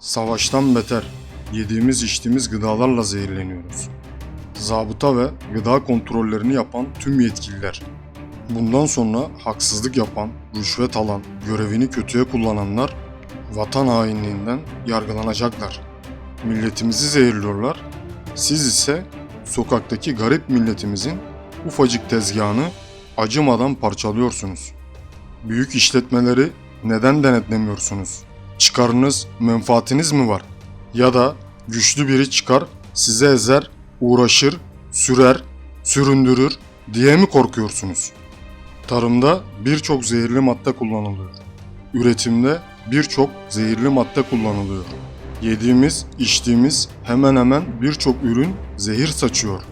Savaştan beter, yediğimiz içtiğimiz gıdalarla zehirleniyoruz. Zabıta ve gıda kontrollerini yapan tüm yetkililer. Bundan sonra haksızlık yapan, rüşvet alan, görevini kötüye kullananlar vatan hainliğinden yargılanacaklar. Milletimizi zehirliyorlar. Siz ise sokaktaki garip milletimizin ufacık tezgahını acımadan parçalıyorsunuz. Büyük işletmeleri neden denetlemiyorsunuz? Çıkarınız, menfaatiniz mi var? Ya da güçlü biri çıkar, size ezer, uğraşır, sürer, süründürür diye mi korkuyorsunuz? Tarımda birçok zehirli madde kullanılıyor. Üretimde birçok zehirli madde kullanılıyor. Yediğimiz, içtiğimiz hemen hemen birçok ürün zehir saçıyor.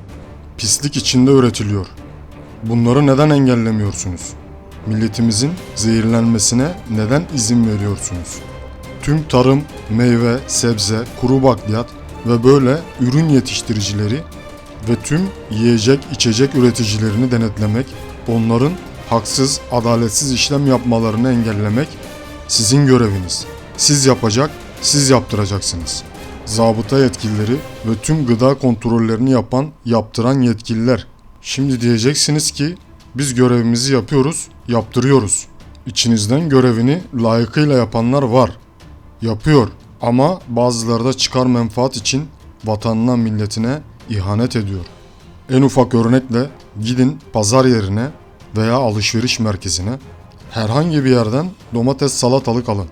Pislik içinde üretiliyor. Bunları neden engellemiyorsunuz? Milletimizin zehirlenmesine neden izin veriyorsunuz? Tüm tarım, meyve, sebze, kuru bakliyat ve böyle ürün yetiştiricileri ve tüm yiyecek içecek üreticilerini denetlemek, onların haksız, adaletsiz işlem yapmalarını engellemek sizin göreviniz. Siz yapacak, siz yaptıracaksınız. Zabıta yetkilileri ve tüm gıda kontrollerini yapan, yaptıran yetkililer. Şimdi diyeceksiniz ki biz görevimizi yapıyoruz, yaptırıyoruz. İçinizden görevini layıkıyla yapanlar var. Yapıyor ama bazıları da çıkar menfaat için vatanına, milletine ihanet ediyor. En ufak örnekle gidin pazar yerine veya alışveriş merkezine herhangi bir yerden domates salatalık alın.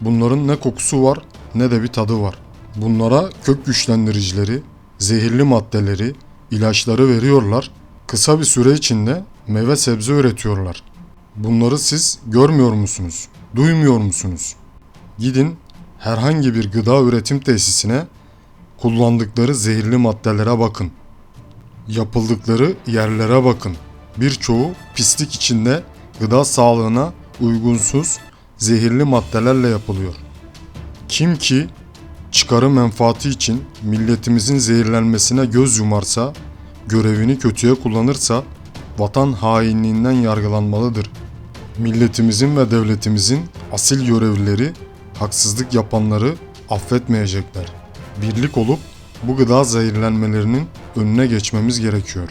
Bunların ne kokusu var ne de bir tadı var. Bunlara kök güçlendiricileri, zehirli maddeleri, ilaçları veriyorlar. Kısa bir süre içinde meyve sebze üretiyorlar. Bunları siz görmüyor musunuz? Duymuyor musunuz? Gidin herhangi bir gıda üretim tesisine kullandıkları zehirli maddelere bakın. Yapıldıkları yerlere bakın. Birçoğu pislik içinde gıda sağlığına uygunsuz zehirli maddelerle yapılıyor. Kim ki çıkarı menfaati için milletimizin zehirlenmesine göz yumarsa, görevini kötüye kullanırsa vatan hainliğinden yargılanmalıdır. Milletimizin ve devletimizin asil görevlileri haksızlık yapanları affetmeyecekler. Birlik olup bu gıda zehirlenmelerinin önüne geçmemiz gerekiyor.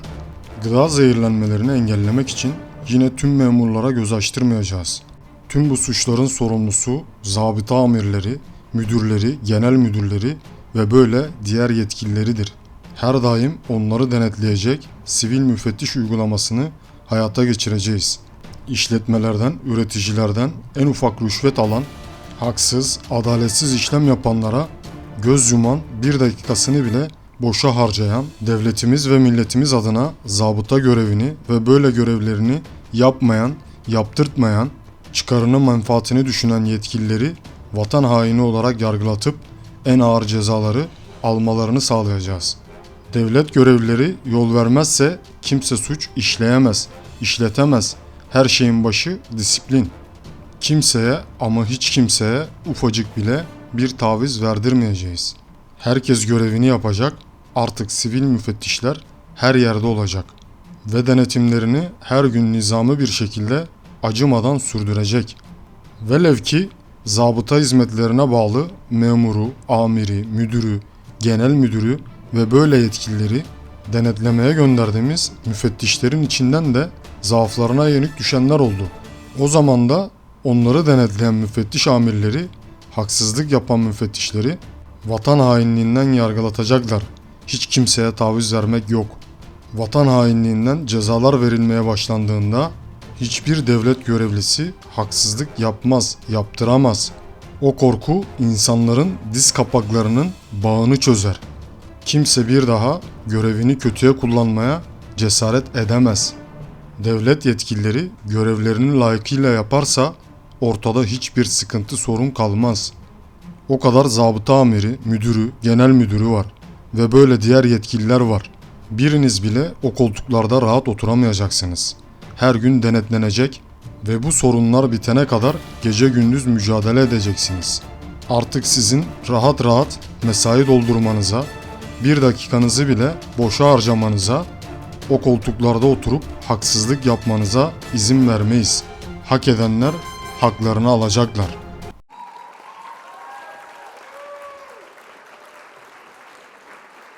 Gıda zehirlenmelerini engellemek için yine tüm memurlara göz açtırmayacağız. Tüm bu suçların sorumlusu zabıta amirleri, müdürleri, genel müdürleri ve böyle diğer yetkilileridir. Her daim onları denetleyecek sivil müfettiş uygulamasını hayata geçireceğiz. İşletmelerden, üreticilerden en ufak rüşvet alan, haksız, adaletsiz işlem yapanlara göz yuman bir dakikasını bile boşa harcayan devletimiz ve milletimiz adına zabıta görevini ve böyle görevlerini yapmayan, yaptırtmayan, çıkarını menfaatini düşünen yetkilileri vatan haini olarak yargılatıp en ağır cezaları almalarını sağlayacağız. Devlet görevlileri yol vermezse kimse suç işleyemez, işletemez. Her şeyin başı disiplin. Kimseye ama hiç kimseye ufacık bile bir taviz verdirmeyeceğiz. Herkes görevini yapacak. Artık sivil müfettişler her yerde olacak ve denetimlerini her gün nizami bir şekilde acımadan sürdürecek. Velev ki zabıta hizmetlerine bağlı memuru, amiri, müdürü, genel müdürü ve böyle yetkilileri denetlemeye gönderdiğimiz müfettişlerin içinden de zaaflarına yenik düşenler oldu. O zaman da onları denetleyen müfettiş amirleri, haksızlık yapan müfettişleri vatan hainliğinden yargılatacaklar. Hiç kimseye taviz vermek yok. Vatan hainliğinden cezalar verilmeye başlandığında hiçbir devlet görevlisi haksızlık yapmaz, yaptıramaz. O korku insanların diz kapaklarının bağını çözer. Kimse bir daha görevini kötüye kullanmaya cesaret edemez. Devlet yetkilileri görevlerini layıkıyla yaparsa ortada hiçbir sıkıntı sorun kalmaz. O kadar zabıta amiri, müdürü, genel müdürü var ve böyle diğer yetkililer var. Biriniz bile o koltuklarda rahat oturamayacaksınız. Her gün denetlenecek ve bu sorunlar bitene kadar gece gündüz mücadele edeceksiniz. Artık sizin rahat rahat mesai doldurmanıza, bir dakikanızı bile boşa harcamanıza, o koltuklarda oturup haksızlık yapmanıza izin vermeyiz. Hak edenler haklarını alacaklar.